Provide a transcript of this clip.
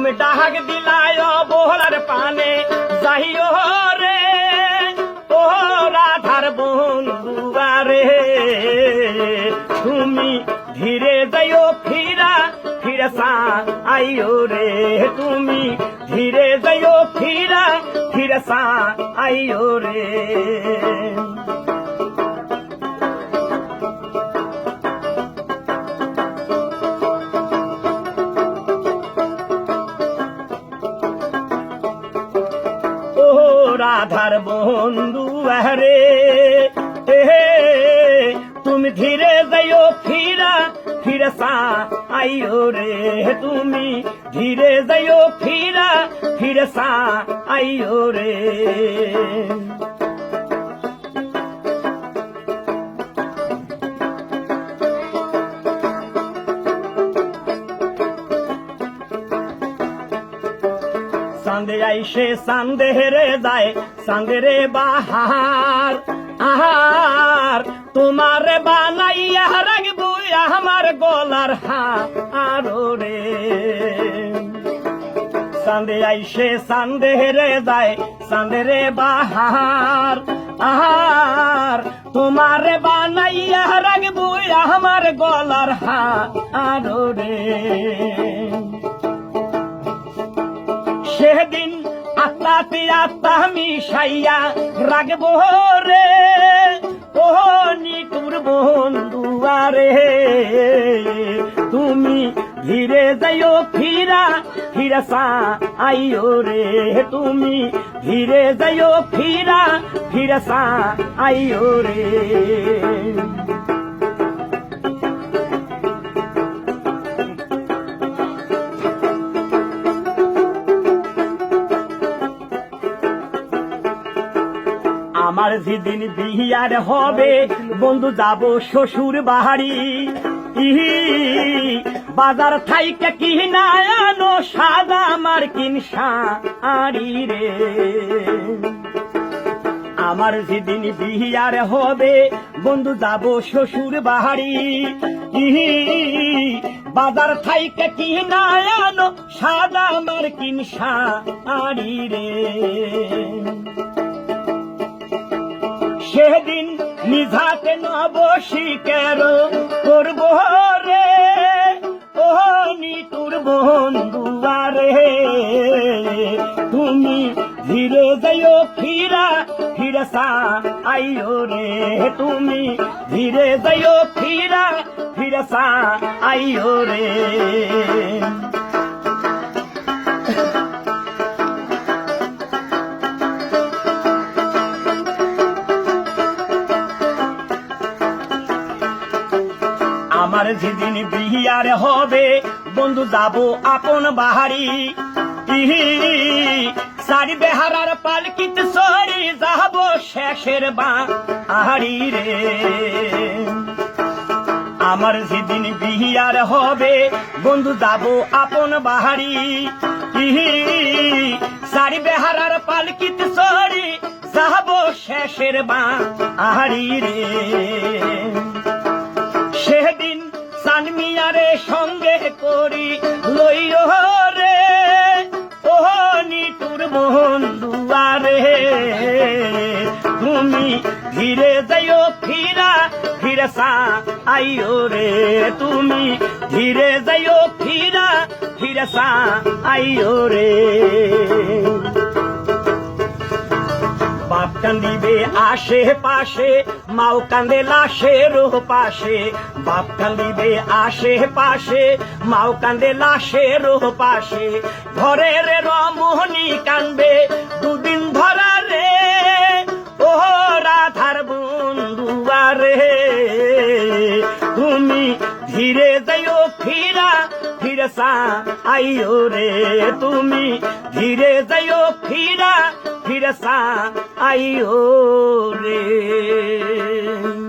তুমি ডাক দিলায় বহলার পানে। যাইও রে, ও রাধার বন্ধুয়ারে তুমি ধীরে যাইও, ফিরা ফিরসা আইও রে। তুমি ধীরে যাইও, ফিরা ফিরসা আইও রে। রাধার বন্ধু রে তুমি ধীরে যাইও, ফিরা ফিরসা আইও রে। তুমি ধীরে যাইও, ফিরা ফিরসা আইও রে। সান্দে আইসে সান্দে রে যায় সান্দে রে বাহার, আহার। তোমার বানাইয়া রাখব আমার গলার হারো রে। সান্দে আইসে সান্দে রে যায় সান্দে রে বাহার, আহার। তোমার বানাইয়া রাখব আমার গলার হারো রে। সেদিন আত্মাতে আত্মা মিশাইয়া রাখব রে। ও নিটুর বন্ধুয়ারে তুমি ধীরে যাইও, ফিরা, ফিরসা আইও রে। তুমি ধীরে যাইও, ফিরা, ফিরসা আইও রে। আমার যেদিন বিহিয়ার হবে, বন্ধু যাব শ্বশুর বাহারি বাজার থাইকে কি না আনো সাদা আমার কিনসা আড়ি রে। আমার যেদিন বিহিয়ার হবে, বন্ধু যাব শ্বশুর বাহারি বাজার থাইকে কি না আনো সাদা আমার কিনসা আড়ি রে। সেদিন নিধাতে নবশিকার করব রে? ও নিটুর বন্ধুয়ারে তুমি ধীরে যাইও, ফিরা ফিরসা আইও রে। তুমি ধীরে যাইও, ফিরা ফিরসা আইও রে। আমার যেদিন বিহিয়ার হবে, বন্ধু যাব আপন বাহারি। সারি বেহারার পালকিত সরি যাব শেষের বা আহারি রে। আমার যেদিন বিহিয়ার হবে, বন্ধু যাব আপন বাহারি। সারি বেহারার পালকিত সরি যাব শেষের বা আহারি রে। নিটুর দুয়ারে, তুমি ধীরে যাইও, ফিরা ফিরসা আইও রে। তুমি ধীরে যাইও, ফিরা ফিরসা আইও রে। বাপ কান্দিবে আশে পাশে, মাও কান্দে লাশের পাশে। বাপ কান্দিবে আশে পাশে, মাও কান্দে লাশের পাশে। ঘরের রমণী কান্দবে দুদিন ধরা রে, ও রাধার বন্ধুয়ারে তুমি ধীরে যাইও, ফিরা, ফিরসা, আইও রে। তুমি ধীরে যাইও ফিরা आई আইও রে।